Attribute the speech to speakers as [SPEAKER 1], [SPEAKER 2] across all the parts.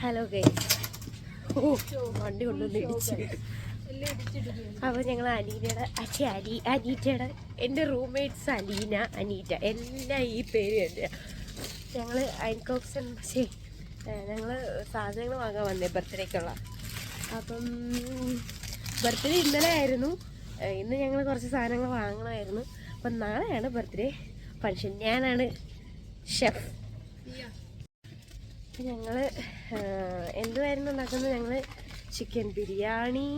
[SPEAKER 1] Hello ഗൈ വണ്ടി കൊണ്ടുവന്ന് ഇടിച്ച്. അപ്പോൾ ഞങ്ങൾ അനീനയുടെ അച്ഛ അനി അനീറ്റയുടെ എന്റെ റൂംമേറ്റ്സ് അലീന അനീറ്റ എല്ലാം ഈ പേര് തന്നെയാണ് ഞങ്ങൾ അയൻകോക്സൺ പക്ഷേ ഞങ്ങൾ സാധനങ്ങൾ വാങ്ങാൻ വന്നേ ബർത്ത്ഡേക്കുള്ള. അപ്പം ബർത്ത്ഡേ ഇന്നലെ ആയിരുന്നു. ഇന്ന് ഞങ്ങൾ കുറച്ച് സാധനങ്ങൾ വാങ്ങണമായിരുന്നു. അപ്പം നാളെയാണ് ബർത്ത്ഡേ. ഫങ്ഷൻ ഞാനാണ് ഷെഫ് ഞങ്ങൾ എന്തുവായിരുന്നു ഉണ്ടാക്കുന്നത്? ഞങ്ങൾ ചിക്കൻ ബിരിയാണി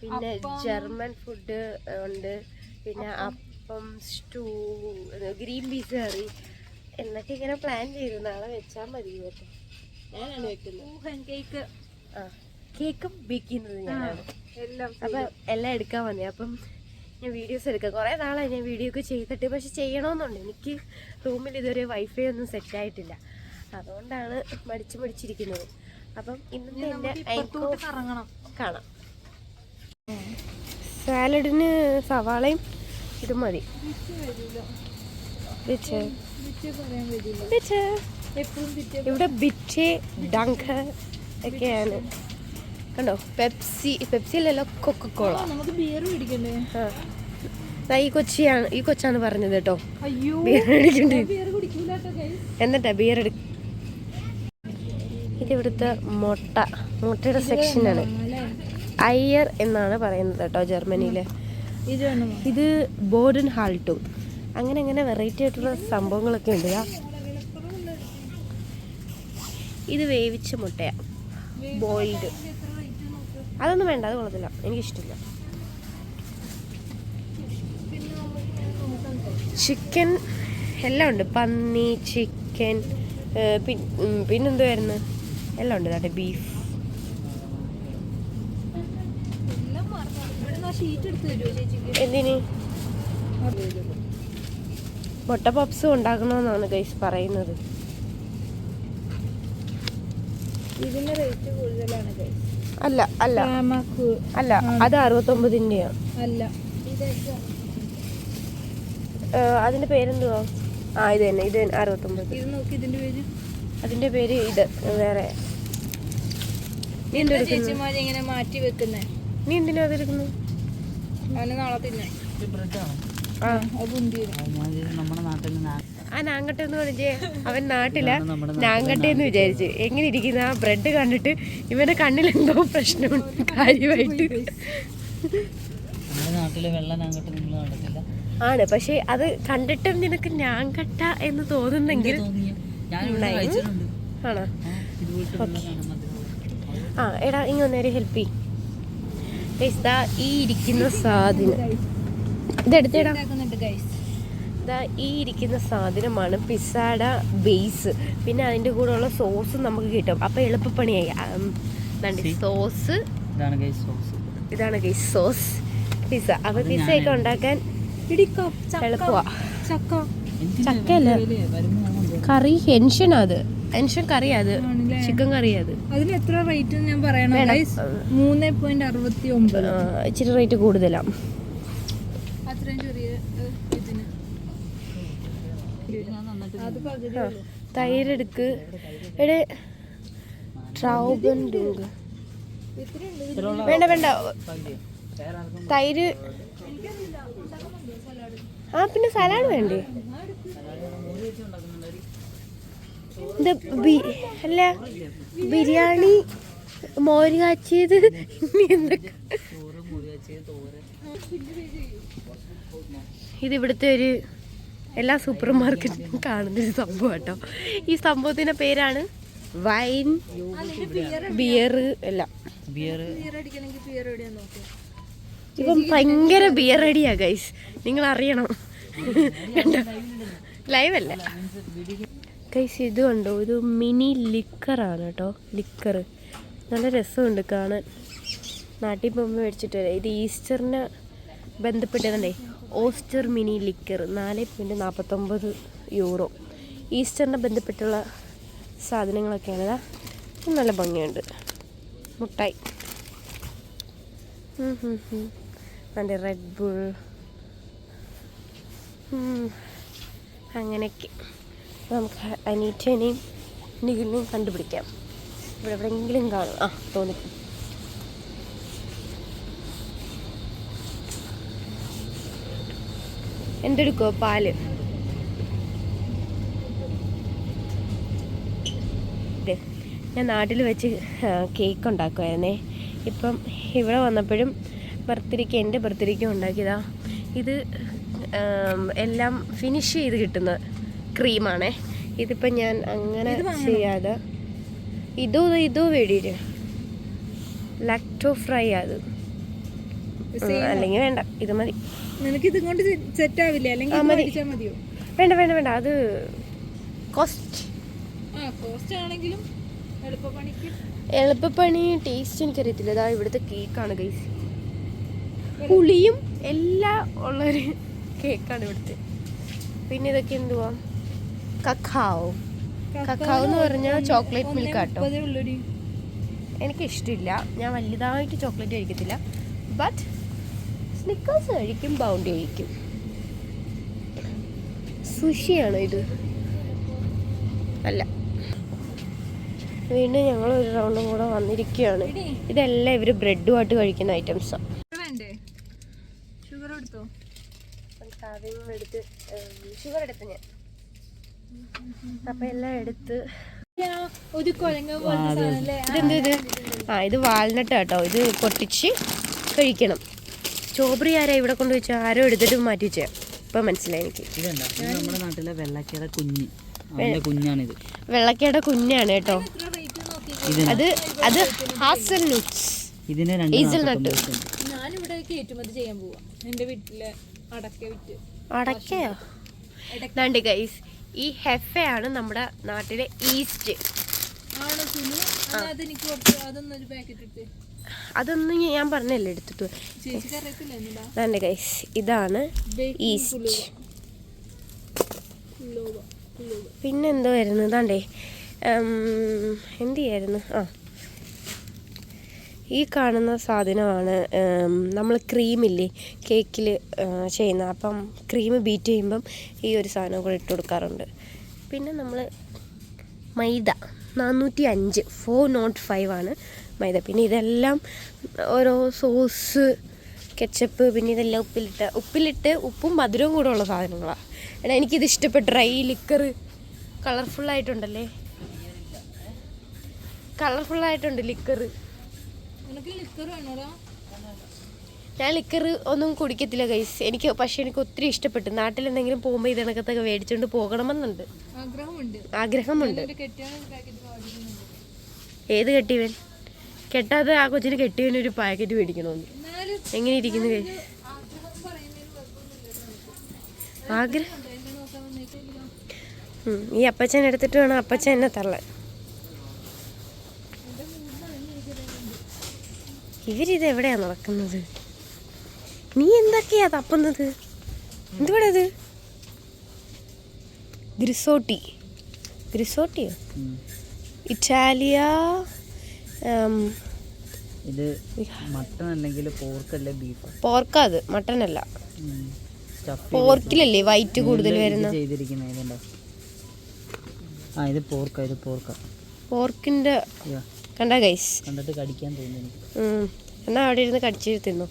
[SPEAKER 1] പിന്നെ ജർമ്മൻ ഫുഡ് ഉണ്ട്. പിന്നെ അപ്പം സ്റ്റൂ ഗ്രീൻ പീസ് കറി എന്നൊക്കെ ഇങ്ങനെ പ്ലാൻ ചെയ്തു. നാളെ വെച്ചാൽ മതി കേട്ടോ. ഞാനാണ് വെക്കുന്നത്.
[SPEAKER 2] കേക്ക്
[SPEAKER 1] ആ കേക്കും ബേക്ക് ചെയ്യുന്നത് ഞാനാണ്.
[SPEAKER 2] എല്ലാം
[SPEAKER 1] അപ്പം എല്ലാം എടുക്കാൻ വന്നേ. അപ്പം ഞാൻ വീഡിയോസ് എടുക്കാം. കുറേ നാളായി ഞാൻ വീഡിയോ ഒക്കെ ചെയ്തിട്ട് പക്ഷെ ചെയ്യണമെന്നുണ്ട്. എനിക്ക് റൂമിൽ ഇതുവരെ വൈഫൈ ഒന്നും സെറ്റ് ആയിട്ടില്ല. അതുകൊണ്ടാണ് മടിച്ച് മടിച്ചിരിക്കുന്നത്. അപ്പം ഇന്നത്തെ
[SPEAKER 2] എന്റെ
[SPEAKER 1] കാണാം. സാലഡിന് സവാളയും ഇതും മതി. ഇവിടെ ബിറ്റ് ഡങ്ക് ഒക്കെയാണ്. കണ്ടോ? Pepsi Pepsi Coca Cola.
[SPEAKER 2] നമുക്ക് ബിയർ
[SPEAKER 1] ഈ കൊച്ചിയാണ് ഈ കൊച്ചാണ് പറഞ്ഞത് കേട്ടോ. ബിയർ എന്നിട്ടാ ബിയർ എടുക്ക ഇത് ഇവിടുത്തെ മുട്ട. മുട്ടയുടെ സെക്ഷനാണ് അയ്യർ എന്നാണ് പറയുന്നത് കേട്ടോ ജർമ്മനിയിലെ.
[SPEAKER 2] ഇത്
[SPEAKER 1] ബോർഡൻ ഹാൾട്ടും അങ്ങനെ അങ്ങനെ വെറൈറ്റി ആയിട്ടുള്ള സംഭവങ്ങളൊക്കെ ഉണ്ട്. ഇത് വേവിച്ച മുട്ടയാണ് ബോയിൽഡ് അതൊന്നും വേണ്ട അത് കൊള്ളത്തില്ല. എനിക്കിഷ്ടമില്ല ചിക്കൻ എല്ലാം ഉണ്ട്. പന്നി ചിക്കൻ പിന്നെന്തുവായിരുന്നു? എല്ലാം ഉണ്ട് അതെ ബീഫ്. എന്തിന്? മുട്ട പപ്സും ഉണ്ടാക്കണമെന്നാണ് ഗൈസ് പറയുന്നത്.
[SPEAKER 2] ഇതിന്റെ റേറ്റ് കൂടുതലാണ് ഗൈസ്.
[SPEAKER 1] അല്ല അല്ല. അല്ല അത് അറുപത്തൊമ്പതിന്റെയാണ്
[SPEAKER 2] അല്ല.
[SPEAKER 1] അതിന്റെ പേരെന്തുവാ? ആ ഇത് തന്നെ ഇത് തന്നെ അറുപത്തൊമ്പത്.
[SPEAKER 2] ഇത് നോക്കി ഇതിന്റെ പേര്.
[SPEAKER 1] അതിന്റെ പേര് ഇത് വേറെ. നീ
[SPEAKER 2] എന്തിനാ മാറ്റി വെക്കുന്നേ?
[SPEAKER 1] നീ എന്തിനാ അതെടുക്കുന്നു
[SPEAKER 2] അവന് നാളെ തിന്നെ
[SPEAKER 1] ആ.
[SPEAKER 2] അത്
[SPEAKER 3] നമ്മുടെ നാട്ടിൽ
[SPEAKER 1] ആ നാങ്കട്ടെ എന്ന് പറഞ്ഞേ അവൻ നാട്ടില. നാങ്കട്ടെ എന്ന് വിചാരിച്ച്. എങ്ങനെ ഇരിക്കുന്ന? ആ ബ്രെഡ് കണ്ടിട്ട് ഇവന്റെ കണ്ണിൽ എന്തോ പ്രശ്നമുണ്ട് കാര്യമായിട്ട് ആണ്. പക്ഷെ അത് കണ്ടിട്ടും നിനക്ക് ഞാങ്കട്ട എന്ന് തോന്നുന്നെങ്കിൽ. ആണോ?
[SPEAKER 3] ആ,
[SPEAKER 1] എടാ ഇങ്ങ നേരെ ഹെൽപ്പ് ചെയ് ഈ ഇരിക്കുന്ന സാധനം. ഇതെടുത്തേടാ. ദാ ഈ ഇരിക്കുന്ന സാധനമാണ് പിസ്സാട ബേസ്. പിന്നെ അതിന്റെ കൂടെയുള്ള സോസ് നമുക്ക് കിട്ടും. അപ്പോൾ എളുപ്പപ്പണിയായി. സോസ്.
[SPEAKER 3] ഇതാണ് ഗൈസ് സോസ്.
[SPEAKER 1] ഇതാണ് ഗൈസ് സോസ്. പിസ്സ. അപ്പോൾ പിസ്സയൊക്കെ ഉണ്ടാക്കാൻ എളുപ്പമാണ്
[SPEAKER 2] ചക്ക
[SPEAKER 1] ചക്കയല്ല. കറി ഹെൻഷൻ അത്. ഹെൻഷൻ കറി അത്. ചിക്കൻ കറി അത്.
[SPEAKER 2] അതിന് എത്ര റേറ്റ് ഞാൻ പറയണം മൂന്ന് പോയിന്റ് അറുപത്തി ഒമ്പത്.
[SPEAKER 1] ഇച്ചിരി റേറ്റ് കൂടുതലാണ്
[SPEAKER 2] അത്രയും ചെറിയ ഏഹ്, ഇതിന് അത് പകുതി
[SPEAKER 1] ആ, തൈരെടുക്ക്. എടെ ട്രൗബൻ ഡൂഗ് വേണ്ട വേണ്ട. തൈര് ആ പിന്നെ സലാഡ് വേണ്ടേ? ഇത് ബി- അല്ല ബിരിയാണി മോര് കാച്ചിയത് എന്തൊക്കെ? ഇത് ഇവിടുത്തെ ഒരു എല്ലാ സൂപ്പർ മാർക്കറ്റിലും കാണുന്ന ഒരു സംഭവം കേട്ടോ ഈ സംഭവത്തിന്റെ പേരാണ്? വൈൻ ബിയർ എല്ലാം.
[SPEAKER 3] ബിയർ
[SPEAKER 2] ബിയർ അടിക്കണമെങ്കിൽ ബിയർ എവിടെയാ നോക്കാം
[SPEAKER 1] ഇപ്പം ഭയങ്കര ബിയർ അടിയാ ഗൈസ് നിങ്ങൾ അറിയണം ലൈവ് അല്ല? ഗൈസ് ഇത് കണ്ടോ? ഒരു മിനി ലിക്കറാണ് കേട്ടോ ലിക്കർ നല്ല രസമുണ്ട് കാണാൻ. നാട്ടിൽ പോകുമ്പോൾ മേടിച്ചിട്ട് വരാം. ഇത് ഈസ്റ്ററിന് ബന്ധപ്പെട്ടതല്ലേ ഓസ്റ്റർ മിനി ലിക്കർ നാല് പോയിന്റ് നാൽപ്പത്തൊമ്പത് യൂറോ. ഈസ്റ്ററിനെ ബന്ധപ്പെട്ടുള്ള സാധനങ്ങളൊക്കെയാണ് നല്ല ഭംഗിയുണ്ട്. മുട്ടായി. നല്ല റെഡ് ബുൾ. അങ്ങനെയൊക്കെ. നമുക്ക് അനീറ്റനെയും നിഖിലിനെയും കണ്ടുപിടിക്കാം. ഇവിടെ എവിടെയെങ്കിലും കാണും. ആ തോന്നി. എന്തെടുക്കോ പാൽ. ഞാൻ നാട്ടിൽ വെച്ച് കേക്ക് ഉണ്ടാക്കുമായിരുന്നേ ഇപ്പം ഇവിടെ വന്നപ്പോഴും ബർത്ത്ഡേക്ക് എന്റെ ബർത്ത്ഡേക്കും ഉണ്ടാക്കിയതാ. ഇത് എല്ലാം ഫിനിഷ് ചെയ്ത് കിട്ടുന്ന ക്രീമാണേ ഇതിപ്പം ഞാൻ അങ്ങനെ ചെയ്യാതെ ഇതോ ഇതോ വേടിയിട്ട് ലാക്ടോ ഫ്രൈ അത് അല്ലെങ്കിൽ വേണ്ട ഇത് മതി.
[SPEAKER 2] നിനക്ക് ഇത് കൊണ്ട് സെറ്റ് ആവില്ല? അല്ലെങ്കിൽ
[SPEAKER 1] മതി.
[SPEAKER 2] മതിയോ?
[SPEAKER 1] വേണ്ട വേണ്ട വേണ്ട. അത് കോസ്റ്റ്
[SPEAKER 2] ആ കോസ്റ്റ് ആണെങ്കിലും എളുപ്പപ്പണിക്ക്.
[SPEAKER 1] എളുപ്പപ്പണി ടേസ്റ്റ് എനിക്കറിയത്തില്ല. ഇതാ ഇവിടുത്തെ കേക്കാണ് ഗൈസ് പുളിയും എല്ലാം ഉള്ളൊരു കേക്കാണ് ഇവിടുത്തെ. പിന്നെ ഇതൊക്കെ എന്തുവാ? കക്കാവോ കക്കാവ് എന്ന് പറഞ്ഞാൽ ചോക്ലേറ്റ് മിൽക്ക് ആട്ടോ. എനിക്ക് ഇഷ്ടമില്ല ഞാൻ വലുതായിട്ട് ചോക്ലേറ്റ് കഴിക്കത്തില്ല. ബട്ട് സ്നിക്കേഴ്സ് കഴിക്കും ബൗണ്ടി കഴിക്കും സുഷിയാണോ ഇത്? അല്ല. വീണ്ടും ഞങ്ങൾ ഒരു റൗണ്ടും കൂടെ വന്നിരിക്കുകയാണ്. ഇതെല്ലാം ഇവർ ബ്രെഡുമായിട്ട് കഴിക്കുന്ന ഐറ്റംസാണ്
[SPEAKER 2] ഷുഗർ എടുത്തോ?
[SPEAKER 1] എടുത്ത് ഷുഗർ എടുത്ത് ഞാൻ. അപ്പം എല്ലാം എടുത്ത്.
[SPEAKER 2] ഒരു കുഴങ്ങ പോലത്തെ സാധനം അല്ലേ
[SPEAKER 1] ഇതെന്ത് ഇത്? ആ ഇത് വാൽനട്ട് കേട്ടോ ഇത് പൊട്ടിച്ച് കഴിക്കണം. സ്ട്രോബെറി ആരാ ഇവിടെ കൊണ്ട് വെച്ചാൽ ആരോ എടുത്തിട്ട് മാറ്റി വെച്ചാൽ ഇപ്പം മനസ്സിലായി എനിക്ക്.
[SPEAKER 3] ഇതല്ല ഇത് നമ്മുടെ നാട്ടിലെ വെള്ളക്കയുടെ കുഞ്ഞ്. കുഞ്ഞാണിത്.
[SPEAKER 1] വെള്ളക്കയുടെ കുഞ്ഞാണ് കേട്ടോ.
[SPEAKER 3] ഇതിന്
[SPEAKER 1] അത് അത് ഹാസൽ
[SPEAKER 3] ഇതിന് രണ്ട്
[SPEAKER 1] Hazelnut.
[SPEAKER 3] നാൽപ്പത്തൊമ്പത് സെന്റ്.
[SPEAKER 2] ഞാനിവിടെ കയറ്റുമതി ചെയ്യാൻ പോവാ. എന്റെ വീട്ടിലെ അടക്ക വിറ്റ്.
[SPEAKER 1] അടക്കയോ? ദാണ്ട് ഗൈസ് ഈ ഹെഫയാണ് നമ്മുടെ നാട്ടിലെ ഈസ്റ്റ്
[SPEAKER 2] ആണോ അതെനിക്ക് കുറച്ച് അതൊന്നൊരു പാക്കറ്റ് എടുത്ത്
[SPEAKER 1] അതൊന്നും ഞാൻ പറഞ്ഞല്ലേ എടുത്തിട്ട്?
[SPEAKER 2] എന്നതാ
[SPEAKER 1] ഗൈസ് ഇതാണ് ഈസ്റ്റ്. പിന്നെ എന്തോ ആയിരുന്നു? ഇതാണ്ടേ എന്ത് ചെയ്യായിരുന്നു? ആ. ഈ കാണുന്ന സാധനമാണ് നമ്മൾ ക്രീമില്ലേ കേക്കിൽ ചെയ്യുന്ന. അപ്പം ക്രീം ബീറ്റ് ചെയ്യുമ്പം ഈ ഒരു സാധനം കൂടെ ഇട്ട് കൊടുക്കാറുണ്ട്. പിന്നെ നമ്മൾ മൈദ നാനൂറ്റി അഞ്ച് ഫോർ നോട്ട് ഫൈവ് ആണ്. മൈദ പിന്നെ ഇതെല്ലാം ഓരോ സോസ് കെച്ചപ്പ് പിന്നെ ഇതെല്ലാം ഉപ്പിലിട്ട ഉപ്പിലിട്ട് ഉപ്പും മധുരവും കൂടെ ഉള്ള സാധനങ്ങളാണ് എടാ എനിക്കിത് ഇഷ്ടപ്പെട്ടു. ഡ്രൈ ലിക്കർ കളർഫുള്ളായിട്ടുണ്ടല്ലേ കളർഫുള്ളായിട്ടുണ്ട് ലിക്കർ ഞാൻ ലിക്കർ ഒന്നും കുടിക്കത്തില്ല ഗൈസ്. എനിക്ക് പക്ഷെ എനിക്ക് ഒത്തിരി ഇഷ്ടപ്പെട്ടു. നാട്ടിൽ എന്തെങ്കിലും പോകുമ്പോൾ ഇതിനകത്തൊക്കെ മേടിച്ചുകൊണ്ട് പോകണമെന്നുണ്ട്.
[SPEAKER 2] ആഗ്രഹമുണ്ട്.
[SPEAKER 1] ആഗ്രഹമുണ്ട്. ഏത് കെട്ടിയവൻ? കെട്ടാതെ ആ കൊച്ചിന് കെട്ടിയവന് ഒരു പാക്കറ്റ് മേടിക്കണമെന്ന് എങ്ങനെ ഇരിക്കുന്നു
[SPEAKER 2] ആഗ്രഹം.
[SPEAKER 1] ഈ അപ്പച്ചൻ എടുത്തിട്ട് വേണം അപ്പച്ചൻ എന്നെ തള്ളാൻ. ഇവരിത് എവിടെയാ നടക്കുന്നത്? നീ എന്തൊക്കെയാ തപ്പുന്നത്? എന്തുവാടാ ഇത് ഗ്രിസോട്ടി. ഗ്രിസോട്ടിയോ. ഇറ്റാലിയ
[SPEAKER 3] ഇത് മട്ടൺ അല്ലെങ്കിൽ പോർക്ക് അല്ലെ ബീഫ്
[SPEAKER 1] പോർക്കാ അത് മട്ടൻ അല്ല. പോർക്കിലല്ലേ വൈറ്റ് കൂടുതൽ വരുന്ന
[SPEAKER 3] ചെയ്തിരിക്കുന്ന ഇതുണ്ടോ ആ ഇത് പോർക്ക ഇത് പോർക്ക
[SPEAKER 1] പോർക്കിന്റെ കണ്ട ഗൈസ്
[SPEAKER 3] കണ്ടിട്ട് കടിക്കാൻ തോന്നുന്നു
[SPEAKER 1] എന്നാ അവിടെ ഇരുന്ന് കടിച്ചു തിന്നു.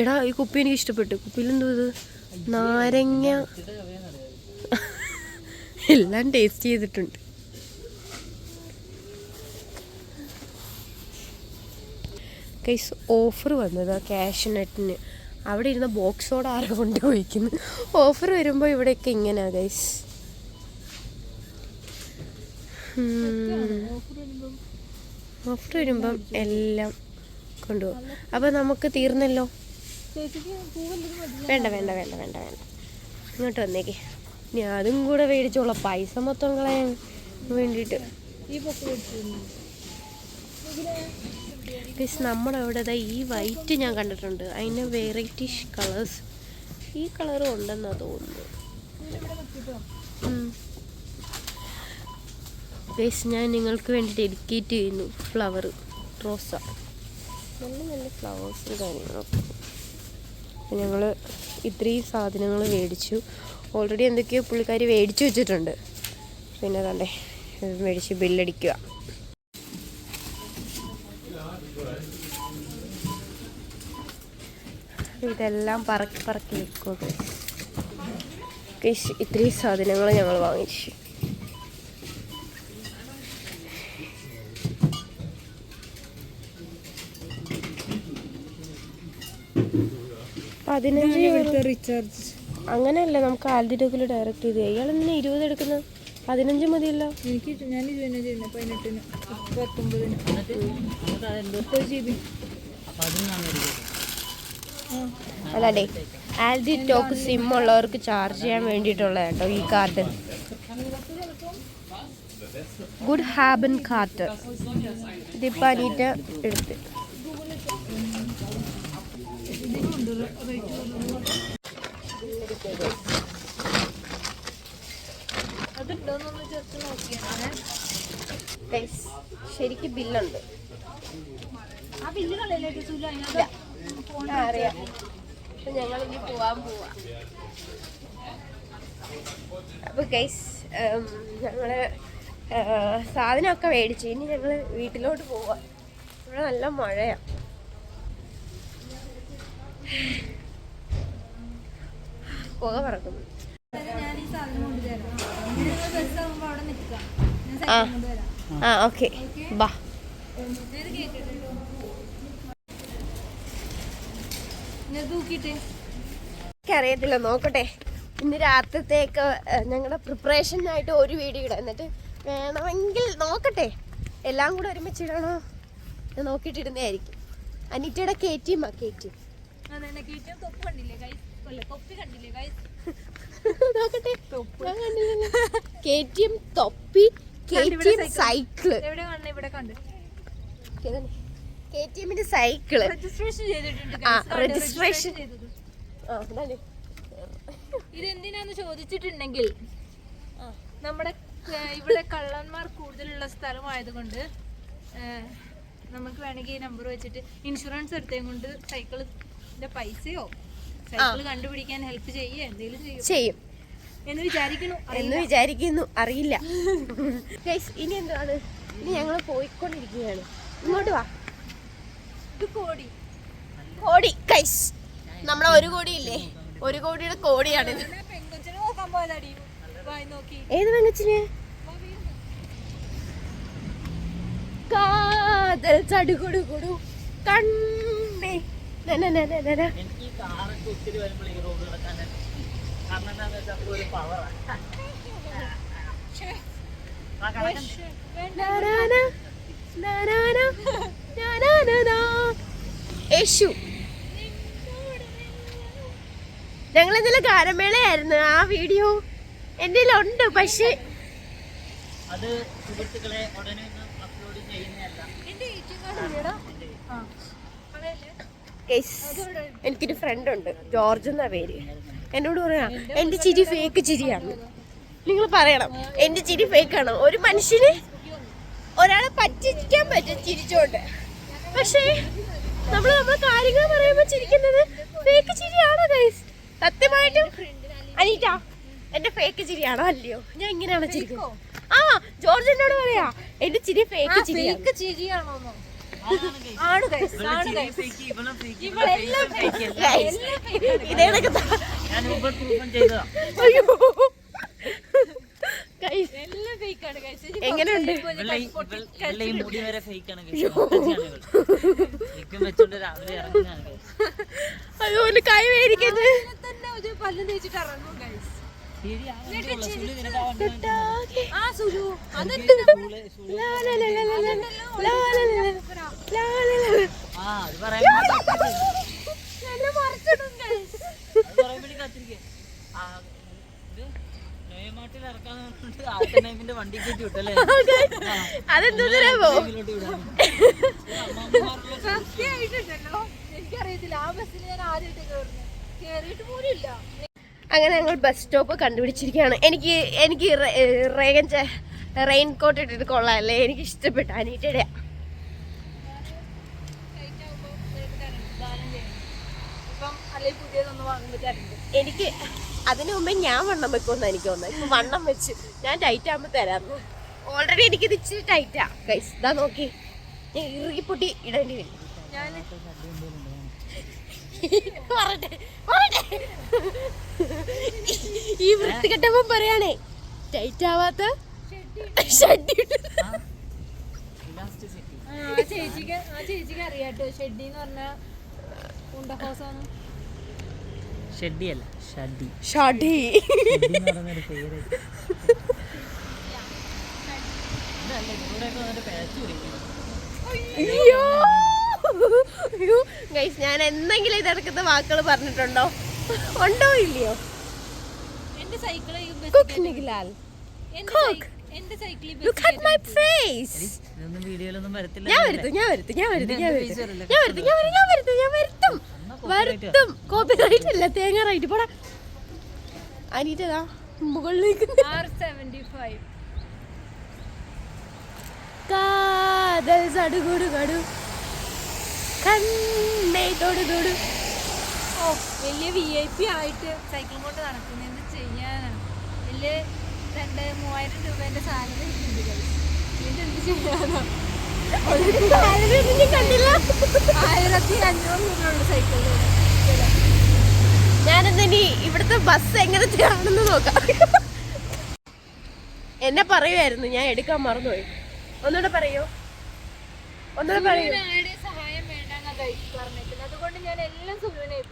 [SPEAKER 1] എടാ ഈ കുപ്പി എനിക്ക് ഇഷ്ടപ്പെട്ടു. കുപ്പിയിൽ എന്തോ ഇത്? നാരങ്ങ. എല്ലാം ടേസ്റ്റ് ചെയ്തിട്ടുണ്ട്. ഗൈസ് ഓഫർ വന്നത് ക്യാഷ് നെറ്റിന് അവിടെ ഇരുന്ന ബോക്സോടെ ആരും കൊണ്ട് പോയിക്കുന്നു ഓഫർ വരുമ്പോൾ ഇവിടെയൊക്കെ ഇങ്ങനെയാണ് ഗൈസ് ഓഫർ വരുമ്പം എല്ലാം കൊണ്ടുപോകും. അപ്പം നമുക്ക് തീർന്നല്ലോ? വേണ്ട വേണ്ട വേണ്ട വേണ്ട വേണ്ട. ഇങ്ങോട്ട് വന്നേക്ക്. ഇനി അതും കൂടെ മേടിച്ചോളാം. പൈസ മൊത്തം കളയാൻ വേണ്ടിയിട്ട്.
[SPEAKER 2] ഈ പൊക്ക്
[SPEAKER 1] ഗൈസ് നമ്മുടെ അവിടെ ഈ വൈറ്റ് ഞാൻ കണ്ടിട്ടുണ്ട്. അതിന് വെറൈറ്റി കളേഴ്സ് ഈ കളറും ഉണ്ടെന്ന് തോന്നുന്നു. ഗൈസ് ഞാൻ നിങ്ങൾക്ക് വേണ്ടി ഡെഡിക്കേറ്റ് ചെയ്യുന്നു ഫ്ലവർ റോസ. നല്ല നല്ല ഫ്ലവേഴ്സും കാര്യങ്ങളൊക്കെ ഞങ്ങൾ ഇത്രയും സാധനങ്ങൾ മേടിച്ചു. ഓൾറെഡി എന്തൊക്കെയോ പുള്ളിക്കാർ മേടിച്ചു വെച്ചിട്ടുണ്ട്. പിന്നെ അതല്ലേ മേടിച്ച് ബില്ലടിക്കുക ഇതെല്ലാം പറക്കി പറക്കി വെക്കുക ഇത്രയും സാധനങ്ങൾ ഞങ്ങൾ വാങ്ങിച്ചു. പതിനഞ്ച്.
[SPEAKER 2] റീചാർജ്
[SPEAKER 1] അങ്ങനെയല്ല നമുക്ക് ആൽദിഡോക്കിൽ ഡയറക്റ്റ് ചെയ്ത്. ഇയാൾ എന്തിനാ ഇരുപത് എടുക്കുന്നത്? പതിനഞ്ച് മതിയല്ലോ.
[SPEAKER 2] എനിക്ക് ഞാൻ ചെയ്യുന്നത്. പതിനെട്ടിന് പത്തൊമ്പതിന്. ജി ബി
[SPEAKER 1] അല്ലാതെ ആൽഡി ടോക്ക് സിം ഉള്ളവർക്ക് ചാർജ് ചെയ്യാൻ വേണ്ടിയിട്ടുള്ള കേട്ടോ ഈ കാർഡ്. Good ഹാബൻ cart. ഇതിപ്പോൾ അനീറ്റ എടുത്ത്. ശരിക്ക് ബില്ലുണ്ട്.
[SPEAKER 2] ആ
[SPEAKER 1] ബില്ലുകളല്ലേ അപ്പൊ ഗൈസ് ഞങ്ങൾ സാധനമൊക്കെ മേടിച്ചു. ഇനി ഞങ്ങൾ വീട്ടിലോട്ട് പോവാ. ഇവിടെ നല്ല മഴയാ. പുക പറക്കുന്നു. ആ ഓക്കെ. ബാ. എനിക്കറിയത്തില്ല നോക്കട്ടെ. ഇന്ന് രാത്രത്തേക്ക് ഞങ്ങളുടെ പ്രിപ്പറേഷനായിട്ട് ഒരു വീഡിയോ ഇടാം. എന്നിട്ട് വേണമെങ്കിൽ നോക്കട്ടെ. എല്ലാം കൂടെ ഒരുമിച്ചിടണോ ഞാൻ നോക്കിയിട്ടിരുന്നതായിരിക്കും. അനിറ്റയുടെ
[SPEAKER 2] കേറ്റിയുമാ കേറ്റി
[SPEAKER 1] നോക്കട്ടെ. ഞാൻ കണ്ടില്ലല്ലോ കേറ്റിയും തൊപ്പി കേറ്റിയും സൈക്കിൾ
[SPEAKER 2] ഇവിടെ കണ്ട് ഇവിടെ കണ്ട്.
[SPEAKER 1] കെ ടി എമ്മിന്റെ സൈക്കിൾ.
[SPEAKER 2] രജിസ്ട്രേഷൻ. ഇതെന്തിനാന്ന് ചോദിച്ചിട്ടുണ്ടെങ്കിൽ നമ്മുടെ ഇവിടെ കള്ളന്മാർ കൂടുതലുള്ള സ്ഥലമായതുകൊണ്ട് നമുക്ക് വേണമെങ്കിൽ ഈ നമ്പർ വെച്ചിട്ട് ഇൻഷുറൻസ് എടുത്തേ കൊണ്ട് സൈക്കിളിന്റെ പൈസയോ സൈക്കിൾ കണ്ടുപിടിക്കാൻ ഹെൽപ്പ് ചെയ്യേ എന്തെങ്കിലും ചെയ്യും? എന്ന് വിചാരിക്കുന്നു.
[SPEAKER 1] എന്ന് വിചാരിക്കുന്നു. അറിയില്ല. ഇനി എന്താണ്? ഇനി ഞങ്ങൾ പോയിക്കൊണ്ടിരിക്കുകയാണ്. ഇങ്ങോട്ട് വാ.
[SPEAKER 2] കോടി.
[SPEAKER 1] കൈസ് നമ്മളെ ഒരു കോടി ഇല്ലേ ഒരു കോടിയുടെ
[SPEAKER 2] കോടിയാണ്
[SPEAKER 1] ഏത് പെങ്കച്ചിന്? കാതൽ
[SPEAKER 3] ചടുകുടു കുടു കണ്ണേ കാരണം
[SPEAKER 1] യേശു. ഞങ്ങൾ ഇന്നലെ ഗാനമേളയായിരുന്നു. ആ വീഡിയോ എന്റെ ഉണ്ട് പക്ഷേ
[SPEAKER 3] അത് സുഹൃത്തുക്കളെ ഉടനെ അപ്ലോഡ് ചെയ്യുന്നതല്ല.
[SPEAKER 1] എനിക്കൊരു ഫ്രണ്ട് ഉണ്ട് ജോർജ് എന്നാ പേര്. എന്നോട് പറയാ എന്റെ ചിരി ഫേക്ക് ചിരിയാണ്. നിങ്ങൾ പറയണം എന്റെ ചിരി ഫേക്കാണ് ആണ്? ഒരു മനുഷ്യന് ഒരാളെ പറ്റിക്കാൻ പറ്റും ചിരിച്ചോണ്ട്. പക്ഷേ നമ്മൾ നമ്മൾ കാര്യങ്ങൾ പറയുമ്പോൾ ചിരിക്കുന്നത് ഫേക്ക് ചിരിയാണോ ഗൈസ് സത്യമായിട്ടും? അനീറ്റ എന്റെ ഫേക്ക് ചിരിയാണോ അല്ലയോ? ഞാൻ ഇങ്ങനെയാണോ ചിരിക്കും ആ ജോർജ് എന്നോട് പറയാ എന്റെ ചിരി ഫേക്ക് ചിരിയാണ്.
[SPEAKER 2] ഫേക്ക് ചിരിയാണോന്നോ? ആണ് guys, ആണ് guys. ഇവളെല്ലാം ഫേക്ക്
[SPEAKER 1] Guys, ഇതേ കണക്ക്
[SPEAKER 3] ഞാൻ മുമ്പ് പ്രൂഫം ചെയ്തതാ.
[SPEAKER 1] അയ്യോ. എങ്ങനെയുണ്ട് അതുപോലെ കൈ മേടിക്കുന്നത്
[SPEAKER 3] ആ അത് പറയാൻ
[SPEAKER 2] എനിക്കറിയത്തില്ല. ആ ബസ്സിൽ ഞാൻ ആദ്യമായിട്ട് കയറുന്നത് കേറിയിട്ട് പോലും ഇല്ല.
[SPEAKER 1] അങ്ങനെ ഞങ്ങൾ ബസ് സ്റ്റോപ്പ് കണ്ടുപിടിച്ചിരിക്കുകയാണ്. എനിക്ക് എനിക്ക് റേഗൻ റെയിൻ കോട്ട് ഇട്ടിട്ട് കൊള്ളാമല്ലേ എനിക്ക് ഇഷ്ടപ്പെട്ടു അനീറ്റയുടെ.
[SPEAKER 2] തരണ്ട്?
[SPEAKER 1] എനിക്ക് അതിനു മുമ്പേ ഞാൻ വണ്ണം വെക്കുമെന്ന് എനിക്ക് തോന്നുന്നത്. ഇപ്പൊ വണ്ണം വെച്ച് ഞാൻ ടൈറ്റ് ആകുമ്പോ തരാന്ന് ഓൾറെഡി എനിക്ക് ഇച്ചിരി ടൈറ്റാ ഗൈസ് ഇതാ നോക്കി. ഞാൻ ഇറുകി പൊട്ടി ഇടേണ്ടി വരും. ഈ വൃത്തി. ഈ വൃത്തികെട്ടവൻ പറയാണേ ടൈറ്റ് ആവാത്ത ഷഡ്ഡി
[SPEAKER 2] ചേച്ചിക്ക് ആ ചേച്ചിക്ക് അറിയാട്ടോ. ഷെഡിന്ന് പറഞ്ഞ ഉണ്ടഹോസാണ്
[SPEAKER 3] ഷെഡി അല്ല ഷഡി ഷെഡി
[SPEAKER 1] അയ്യോ. അയ്യോ. ഗൈസ് ഞാൻ എന്തെങ്കിലും ഇതെടുക്കുന്ന വാക്കുകൾ പറഞ്ഞിട്ടുണ്ടോ? ഉണ്ടോ ഇല്ലയോ?
[SPEAKER 2] എന്റെ
[SPEAKER 1] കുക്ക് നിഖിലാൽ.
[SPEAKER 3] വരത്തില്ല
[SPEAKER 1] ഞാൻ വരുത്തും ഞാൻ വരുത്തും ഞാൻ വരുത്തും ഞാൻ വരുത്തും. ഞാൻ വരുത്തും ഞാൻ വരുത്തും ഞാൻ വരുത്തും ഞാൻ വരുത്തും. വരുത്തും. കോപ്പിറൈറ്റ് അല്ല തേങ്ങ റൈറ്റ്. പോടാ. അനീറ്റതാ മുകളിലേക്ക്. കാതൽ സടുകൂടു കടു കണ്ണേ തൊടു തൊടു.
[SPEAKER 2] ഓ വലിയ വി ഐ പി ആയിട്ട് സൈക്കിൾ കൊണ്ട് നടക്കുന്നത് എന്ത് ചെയ്യാനാണ് വലിയ രണ്ട് മൂവായിരം രൂപേന്റെ സാലറി കിട്ടുന്നുണ്ട് ഇതിന്റെ എന്ത് ചെയ്യാനാ?
[SPEAKER 1] ആരെയൊന്നും ഞാൻ കണ്ടില്ല
[SPEAKER 2] ആയിരത്തി അഞ്ഞൂറ് രൂപയുള്ള സൈക്കിൾ
[SPEAKER 1] ഞാനെന്നാ ഇവിടുത്തെ ബസ് എങ്ങനത്തെയാണെന്ന് നോക്കാം. എന്നെ പറയുമായിരുന്നു ഞാൻ എടുക്കാൻ മറന്നുപോയി. ഒന്നുകൂടെ പറയോ. ഒന്നുകൂടെ പറയൂ.
[SPEAKER 2] സഹായം വേണ്ടെന്നാ പറഞ്ഞിട്ടുണ്ട് അതുകൊണ്ട് ഞാൻ എല്ലാം ഏൽപ്പിച്ചു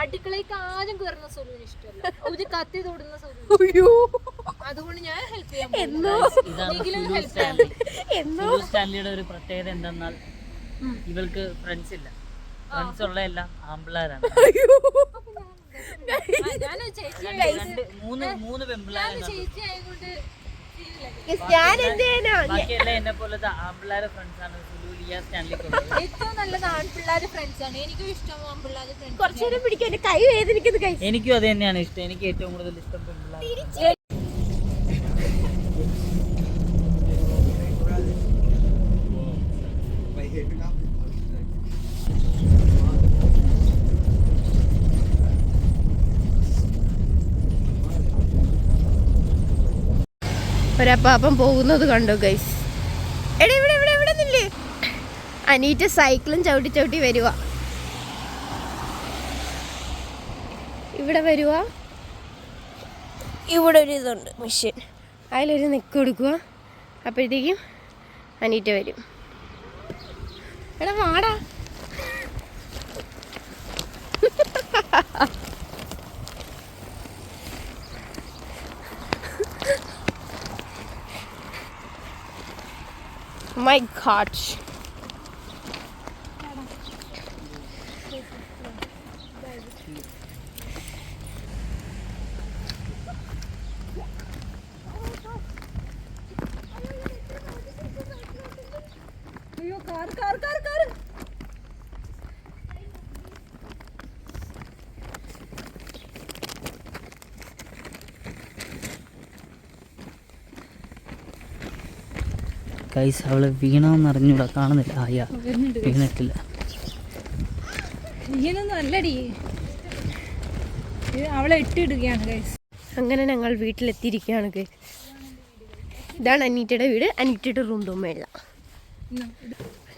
[SPEAKER 2] അടുക്കളയ്ക്ക് ആരും കയറുന്ന സുലുവിന് ഇഷ്ടമല്ല. ഒരു കത്തി തൊടുന്ന സുലു
[SPEAKER 1] അയ്യോ.
[SPEAKER 2] അതുകൊണ്ട് ഞാൻ ഹെൽപ്പ് ചെയ്യാൻ
[SPEAKER 1] എന്നോ
[SPEAKER 3] സ്റ്റാൻലിയുടെ ഒരു പ്രത്യേകത എന്തെന്നാൽ ഇവൾക്ക് ഫ്രണ്ട്സ് ഇല്ല. ഫ്രണ്ട്സ് ഉള്ള എല്ലാം ആമ്പിള്ളാരാണ്. മൂന്ന് മൂന്ന് പെമ്പിള്ളാരാണ്
[SPEAKER 2] ചേച്ചി ആയതുകൊണ്ട്
[SPEAKER 1] ഞാൻ എന്ത് ചെയ്യാനാ?
[SPEAKER 3] ബാക്കിയെല്ലാം എന്നെ പോലത്തെ ആമ്പിള്ളാരെ ഫ്രണ്ട്സ് ആണ്. സുലു ലിയ സ്റ്റാൻലിക്കുള്ളത്
[SPEAKER 2] ഏറ്റവും നല്ലത് ആൺപിള്ളേര് ഫ്രണ്ട്സ് ആണ്. എനിക്കും ഇഷ്ടം ആൺപിള്ളേര് ഫ്രണ്ട്സ്
[SPEAKER 1] കുറച്ചു നേരം പിടിക്കാൻ എന്റെ കൈ വേദനിക്കുന്നത് കൈ
[SPEAKER 3] എനിക്കും അത് തന്നെയാണ് ഇഷ്ടം. എനിക്ക് ഏറ്റവും കൂടുതൽ ഇഷ്ടം പെമ്പിള്ളാരെ
[SPEAKER 1] ഒരപ്പാപ്പം പോകുന്നത് കണ്ടു ഗൈസ് എടാ ഇവിടെ ഇവിടെ ഇവിടെ നില്ലേ. അനീറ്റ് സൈക്കിളും ചവിട്ടി ചവിട്ടി വരുക ഇവിടെ വരുക ഇവിടെ ഒരു ഇതുണ്ട് മെഷീൻ അതിലൊരു നിക്ക് കൊടുക്കുക അപ്പോഴത്തേക്കും അനീറ്റ വരും. എടാ വാടാ. മൈ ഗാഡ്
[SPEAKER 3] കൈസ് അവൾ വീണമെന്ന് അറിഞ്ഞൂടാ കാണുന്നില്ല. അയ്യാ വീണിട്ടില്ല.
[SPEAKER 2] അവളെ ഇട്ടിടുകയാണ് ഗൈസ്
[SPEAKER 1] അങ്ങനെ ഞങ്ങൾ വീട്ടിലെത്തിയിരിക്കുകയാണ്. ഇതാണ് അനീറ്റയുടെ വീട്. അനീറ്റയുടെ റൂം തുമ്മയില്ല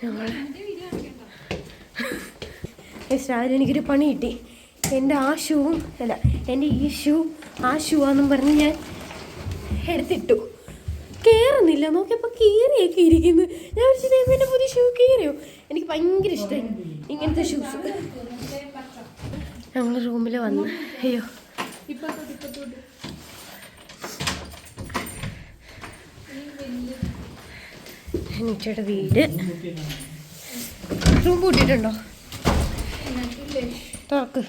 [SPEAKER 1] ഞങ്ങൾ രാവിലെ എനിക്കൊരു പണി കിട്ടി. എന്റെ ആ ഷൂവും അല്ല എന്റെ ഈ ഷൂ ആ ഷൂ ആണെന്നും പറഞ്ഞ് ഞാൻ എടുത്തിട്ടു. കയറുന്നില്ല നോക്കിയപ്പോൾ കീറിയൊക്കെ ഇരിക്കുന്നു. ഞാൻ വിളിച്ചത് എന്റെ പുതിയ ഷൂ കീറിയോ? എനിക്ക് ഭയങ്കര ഇഷ്ടമായി ഇങ്ങനത്തെ ഷൂസ് ഞങ്ങൾ റൂമിൽ വന്ന്. അയ്യോ. അനീറ്റയുടെ വീട്. റൂം കൂട്ടിയിട്ടുണ്ടോ തുറക്ക്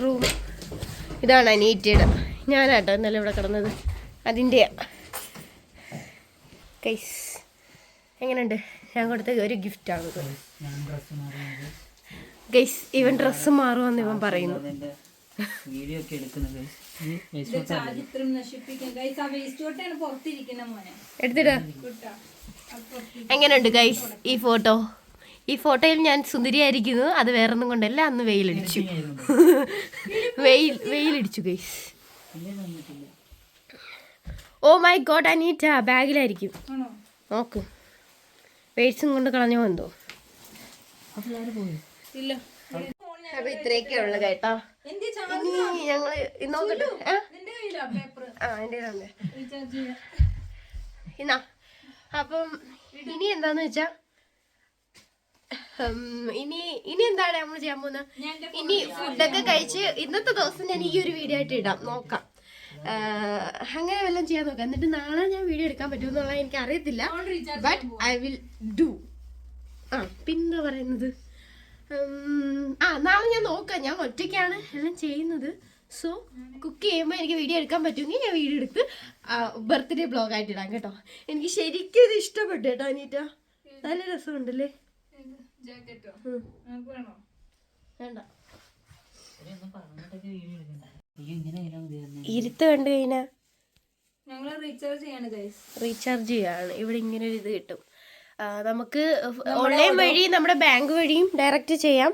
[SPEAKER 1] റൂം ഇതാണ് അനീറ്റയുടെ. ഞാനാട്ടോ ഇന്നലെ ഇവിടെ കിടന്നത്. അതിന്റെ കൈസ് എങ്ങനെയുണ്ട്? ഞാൻ കൊടുത്ത ഒരു ഗിഫ്റ്റാണ് ഗൈസ് ഇവൻ ഡ്രസ്സ് മാറുമെന്ന് ഇവൻ പറയുന്നു.
[SPEAKER 3] വീഡിയോ ഒക്കെ
[SPEAKER 1] എങ്ങനെയുണ്ട് ഗൈസ് ഈ ഫോട്ടോ ഈ ഫോട്ടോയിൽ ഞാൻ സുന്ദരിയായിരിക്കുന്നു. അത് വേറൊന്നും കൊണ്ടല്ല അന്ന് വെയിലടിച്ചു. വെയിൽ വെയിലിടിച്ചു guys oh my god Anita ബാഗിലായിരിക്കും. നോക്ക്. വെയിറ്റ്സും കൊണ്ട് കളഞ്ഞു എന്തോ അപ്പൊ ഇത്രയൊക്കെ ഉള്ളു കേട്ടോ. ഞങ്ങൾ നോക്കട്ടെ. ആ? ഇന്നാ. അപ്പം ഇനി എന്താന്ന് വെച്ചാ ഇനി ഇനി എന്താണ് നമ്മൾ ചെയ്യാൻ പോകുന്നത് ഇനി ഫുഡൊക്കെ കഴിച്ച് ഇന്നത്തെ ദിവസം ഞാൻ ഈ ഒരു വീഡിയോ ആയിട്ട് ഇടാം. നോക്കാം. അങ്ങനെ വല്ലതും ചെയ്യാൻ നോക്കാം. എന്നിട്ട് നാളെ ഞാൻ വീഡിയോ എടുക്കാൻ പറ്റുമെന്നുള്ളത് എനിക്ക് അറിയത്തില്ല. ബട്ട് ഐ വിൽ ഡു ആ പിന്നെ പറയുന്നത്? ആ നാളെ ഞാൻ നോക്കാം. ഞാൻ ഒറ്റയ്ക്കാണ് എല്ലാം ചെയ്യുന്നത്. സോ കുക്ക് ചെയ്യുമ്പോൾ എനിക്ക് വീഡിയോ എടുക്കാൻ പറ്റുമെങ്കിൽ ഞാൻ വീഡിയോ എടുത്ത് ബർത്ത്ഡേ ബ്ലോഗ് ആയിട്ട് ഇടാം കേട്ടോ. എനിക്ക് ശരിക്കും ഇത് ഇഷ്ടപ്പെട്ടു കേട്ടോ അനീറ്റ. നല്ല രസമുണ്ടല്ലേ?
[SPEAKER 2] ജാക്കറ്റോ? വേണോ?
[SPEAKER 1] വേണ്ട. ഇരുത്ത് കണ്ടു കഴിഞ്ഞാൽ
[SPEAKER 2] ഞങ്ങൾ റീചാർജ് ചെയ്യാണ് ഗൈസ്
[SPEAKER 1] റീചാർജ് ചെയ്യാണ്. ഇവിടെ ഇങ്ങനെ ഒരു ഇത് കിട്ടും. നമുക്ക് ഓൺലൈൻ വഴി നമ്മുടെ ബാങ്ക് വഴിയും ഡയറക്റ്റ് ചെയ്യാം.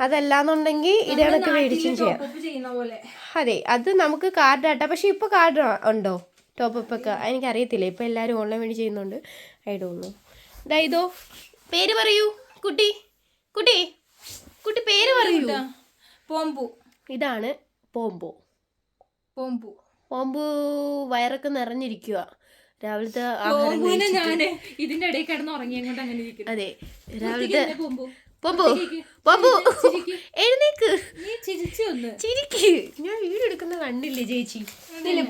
[SPEAKER 1] അതല്ലാന്നുണ്ടെങ്കിൽ ഇത് കണക്ക് മേടിച്ചും ചെയ്യാം.
[SPEAKER 2] ടോപ്പ് ചെയ്യുന്ന പോലെ.
[SPEAKER 1] അതെ അത് നമുക്ക് കാർഡ് ആട്ടാം. പക്ഷെ ഇപ്പൊ കാർഡ് ഉണ്ടോ? ടോപ്പ് അപ്പ് ഒക്കെ. എനിക്കറിയത്തില്ല. ഇപ്പൊ എല്ലാരും ഓൺലൈൻ വഴി ചെയ്യുന്നുണ്ട്. ഐ ഡോണ്ട് നോ ഇതോ. പേര് പറയൂ. കുട്ടി കുട്ടി കുട്ടി പേര് പറയൂ.
[SPEAKER 2] പോംബു
[SPEAKER 1] ഇതാണ് പോംബു
[SPEAKER 2] പോംബു
[SPEAKER 1] പോംബു വയറൊക്കെ നിറഞ്ഞിരിക്കുക രാവിലത്തെ
[SPEAKER 2] ഇതിന്റെ ഇടയിൽ കിടന്ന് ഉറങ്ങിയും കൊണ്ട് അങ്ങനെ
[SPEAKER 1] അതെ രാവിലത്തെ
[SPEAKER 2] പോമ്പു
[SPEAKER 1] പോമ്പു പോമ്പു എഴുന്നേക്ക്. ചിരിക്ക്. ഞാൻ വീട് എടുക്കുന്ന കണ്ടില്ലേ ചേച്ചി?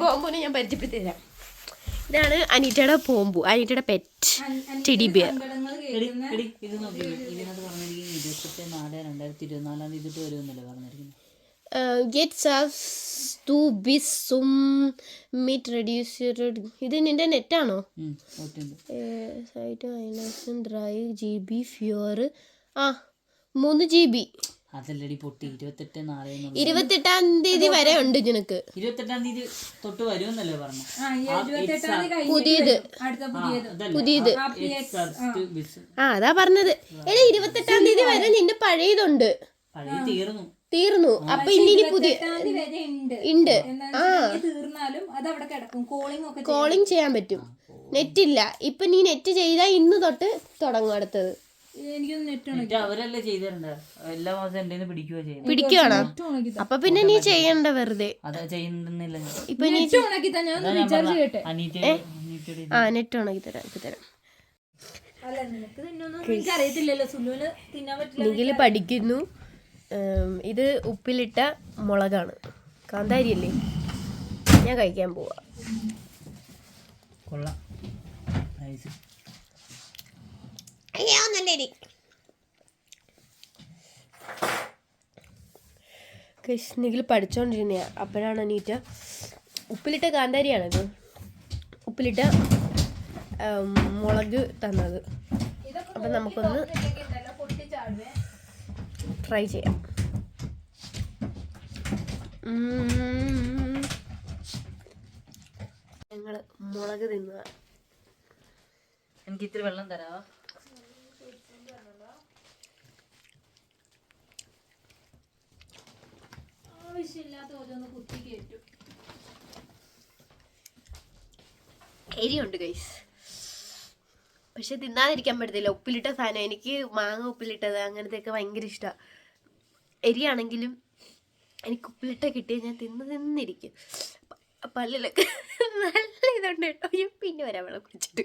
[SPEAKER 1] പോമ്പുനെ ഞാൻ പരിചയപ്പെടുത്തി തരാം. ഇതാണ് അനിറ്റയുടെ പോമ്പു അനിറ്റയുടെ പെറ്റ് ടെഡി ബിയർ
[SPEAKER 3] ഇത് നോക്കി ഇതിനകത്ത് പറഞ്ഞിരിക്കുന്നത് ഇരുപത്തെട്ട് നാല് രണ്ടായിരത്തി ഇരുപത്തിനാലാം തീയതി വരുമെന്നല്ലേ പറഞ്ഞിരിക്കുന്നത്?
[SPEAKER 1] ഗെറ്റ് സർവ്സ് ടു ബി സും മീറ്റ് റെഡ്യൂസ്ഡ് ഇത് നിന്റെ നെറ്റാണോ
[SPEAKER 3] ഉം,
[SPEAKER 1] സൈറ്റ് മൈനസ് ഡ്രൈവ് ജി ബി ഫ്യൂർ ആ മൂന്ന് ജി ബി
[SPEAKER 3] അതല്ലടി പൊട്ടി. ഇരുപത്തെട്ട് നാല്
[SPEAKER 1] ഇരുപത്തെട്ടാം തീയതി വരെ ഉണ്ട് നിനക്ക്.
[SPEAKER 3] ഇരുപത്തെട്ടാം തീയതി തൊട്ട് വരുമെന്നല്ലേ പറഞ്ഞു?
[SPEAKER 1] പുതിയത്.
[SPEAKER 2] അടുത്ത പുതിയത്.
[SPEAKER 1] പുതിയത്.
[SPEAKER 2] ആ
[SPEAKER 1] അതാ പറഞ്ഞത്. എടാ ഇരുപത്തെട്ടാം തീയതി വരെ നിന്റെ പഴയതുണ്ട്.
[SPEAKER 3] പഴയ തീർന്നു.
[SPEAKER 1] തീർന്നു. അപ്പൊ ഇനി പുതിയ
[SPEAKER 2] ഉണ്ട്.
[SPEAKER 1] ആ.
[SPEAKER 2] എന്താ തീർന്നാലും അത് അവിടെ കിടക്കും. കോളിംഗ് ഒക്കെ
[SPEAKER 1] കോളിംഗ് ചെയ്യാൻ പറ്റും. നെറ്റ് ഇല്ല ഇപ്പൊ നീ നെറ്റ് ചെയ്താൽ ഇന്ന് തൊട്ട് തുടങ്ങും അടുത്തത്.
[SPEAKER 3] അവരല്ലേ ചെയ്തിട്ടുണ്ട് എല്ലാ മാസം എന്റെ കയ്യിന്ന് പിടിക്കുകയോ ചെയ്യുന്നത്
[SPEAKER 1] പിടിക്കുവാണോ അപ്പൊ പിന്നെ നീ ചെയ്യണ്ട വെറുതെ.
[SPEAKER 3] അതാ ചെയ്യുന്നില്ല
[SPEAKER 1] ഇപ്പൊ നീ ആ നെറ്റ് ഉണക്കി തരാം ഇപ്പൊ തരാം നിഖിൽ പഠിക്കുന്നു. ഇത് ഉപ്പിലിട്ട മുളകാണ്. കാന്താരിയല്ലേ? ഞാൻ കഴിക്കാൻ പോവാ.
[SPEAKER 3] കൊള്ളാം. നൈസ്
[SPEAKER 1] അയ്യോ നല്ല എരി നിഖിൽ പഠിച്ചോണ്ടിരുന്ന. അപ്പോഴാണ് നീറ്റ ഉപ്പിലിട്ട കാന്താരിയാണിത്. ഉപ്പിലിട്ട മുളക് തന്നത്. അപ്പം നമുക്കൊന്ന് ട്രൈ ചെയ്യാം. ഞങ്ങൾ മുളക് തിന്നുക.
[SPEAKER 3] എനിക്ക് ഇത്തിരി വെള്ളം തരാവോ?
[SPEAKER 2] കുത്തി
[SPEAKER 1] എരിയുണ്ട് ഗൈസ് പക്ഷെ തിന്നാതിരിക്കാൻ പറ്റത്തില്ല. ഉപ്പിലിട്ട സാധനം. എനിക്ക് മാങ്ങ ഉപ്പിലിട്ടത് അങ്ങനത്തെയൊക്കെ ഭയങ്കര ഇഷ്ടമാണ് എരിയാണെങ്കിലും എനിക്ക് ഉപ്പിലിട്ട കിട്ടിയാൽ ഞാൻ തിന്ന് തിന്നിരിക്കും. പല്ലിലൊക്കെ നല്ല ഇതുണ്ട് കേട്ടോ. പിന്നെ വരാം. വെള്ളം കുടിച്ചിട്ട്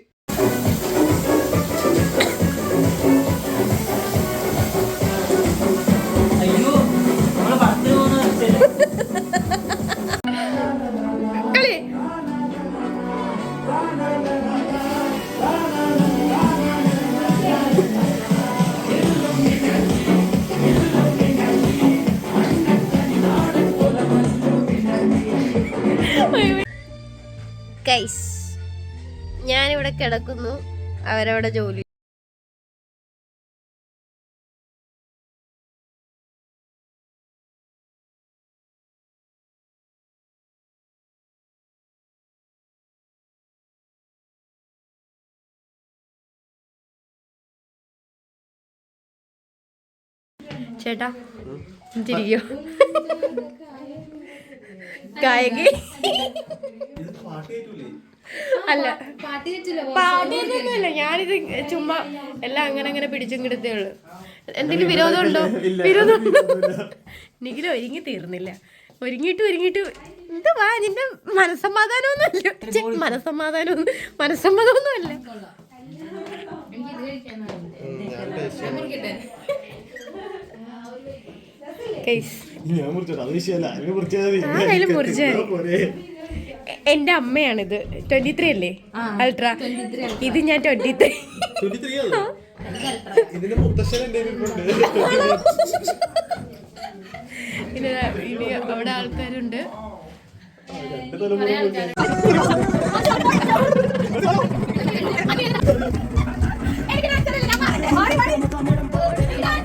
[SPEAKER 1] കളി. ഞാനിവിടെ കിടക്കുന്നു. അവരവിടെ ജോലി ചേട്ടാ. ചിരിക്കോ ഗായകി. അല്ല. പാടിയൊന്നുമില്ല ഞാനിത് ചുമ്മാ എല്ലാം അങ്ങനെ അങ്ങനെ പിടിച്ചിങ്ങിടത്തേ ഉള്ളു. എന്തെങ്കിലും വിരോധമുണ്ടോ വിരോധമുണ്ടോ എനിക്കിലും ഒരുങ്ങി തീർന്നില്ല. ഒരുങ്ങിയിട്ട് ഒരുങ്ങിയിട്ട് എന്തുവാ നിന്റെ മനസ്സമാധാനമൊന്നുമല്ല. മനസ്സമാധാനം മനസ്സമാധാനമൊന്നും മനസ്സമ്മതമൊന്നുമല്ല കേസ്
[SPEAKER 2] ഞാൻ മുറിച്ചോട്ടെ അത് വിഷയമല്ല അതിനെ മുറിച്ചാൽ മതി
[SPEAKER 1] ആരായാലും മുറിച്ചാൽ മതി.
[SPEAKER 2] പോരെ.
[SPEAKER 1] എ- എന്റെ അമ്മയാണിത്. ട്വന്റി ത്രീ അല്ലേ അൾട്രാ ഇത് ഞാൻ ട്വന്റി ത്രീ
[SPEAKER 2] 23 ആണോ? ഇതിന്റെ മുത്തശ്ശൻ എന്റെ കയ്യിലിരിപ്പുണ്ട്.
[SPEAKER 1] പിന്നെ ഇനി അവിടെ ആൾക്കാരുണ്ട്.
[SPEAKER 2] രണ്ട്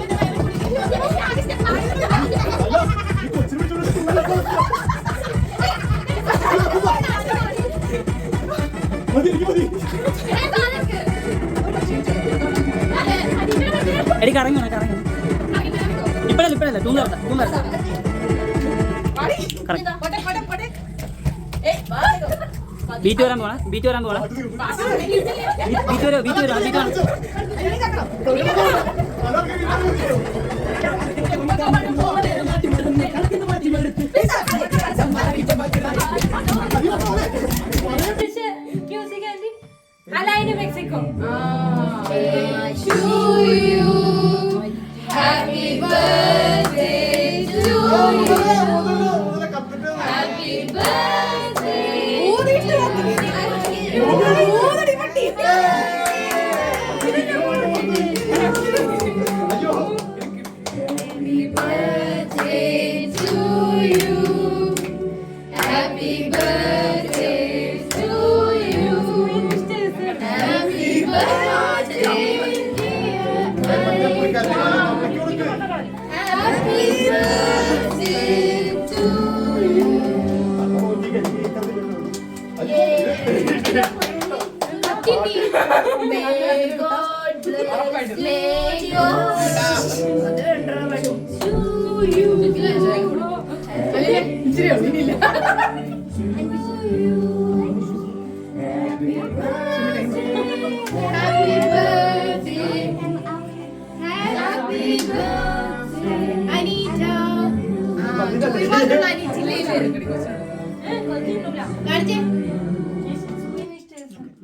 [SPEAKER 4] എടി കറങ്ങണം കറങ്ങണം ഇപ്പഴല്ല ഇപ്പഴല്ല. തൂങ്ങറ തൂങ്ങറ ബീറ്റ് വരാൻ പോണ ബീറ്റ് വരാൻ പോണ. ബീറ്റ് വരോ ബീറ്റ് വരോ ബീറ്റ് വരാം.
[SPEAKER 5] അലൈന് മെക്സിക്കോ
[SPEAKER 2] baby.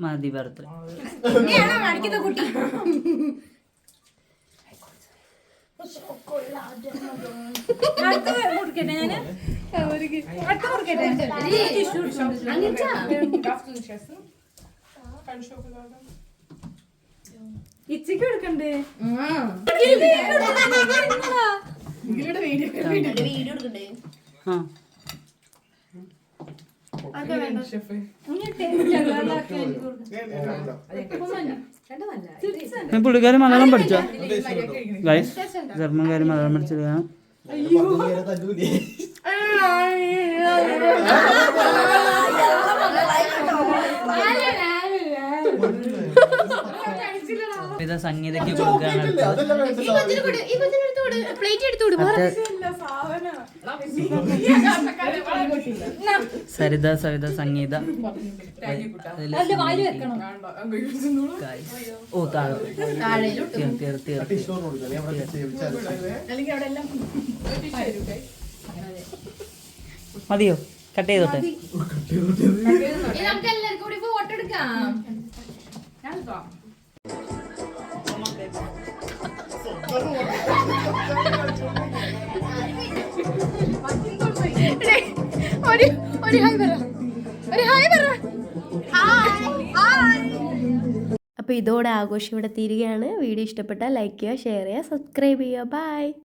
[SPEAKER 4] മതി ബർത്ത്ഡേ
[SPEAKER 5] ഇച്ചക്ക്
[SPEAKER 4] ആ. പുള്ളിക്കാരി മലയാളം പഠിച്ച? ഗൈസ് ജർമ്മൻകാരി മലയാളം പഠിച്ചത് കാണാം
[SPEAKER 2] പതിനേഴ് തല്ലൂലേ?
[SPEAKER 4] ഇത് സംഗീതയ്ക്ക്
[SPEAKER 1] എടുത്തോട്
[SPEAKER 4] സരിത സവിത സംഗീത. ഓ താഴെ. മതിയോ? കട്ട് ചെയ്തോട്ടെ.
[SPEAKER 5] നമുക്ക് എല്ലാവർക്കും കൂടി ഫോട്ടോ എടുക്കാം.
[SPEAKER 1] ഒരു ഹായ് ഹായ് അപ്പോൾ ഇതോടെ ആഘോഷം ഇവിടെ തീരുകയാണ്. വീഡിയോ ഇഷ്ടപ്പെട്ടാൽ ലൈക്ക് ചെയ്യുക ഷെയർ ചെയ്യുക സബ്സ്ക്രൈബ് ചെയ്യുക. ബൈ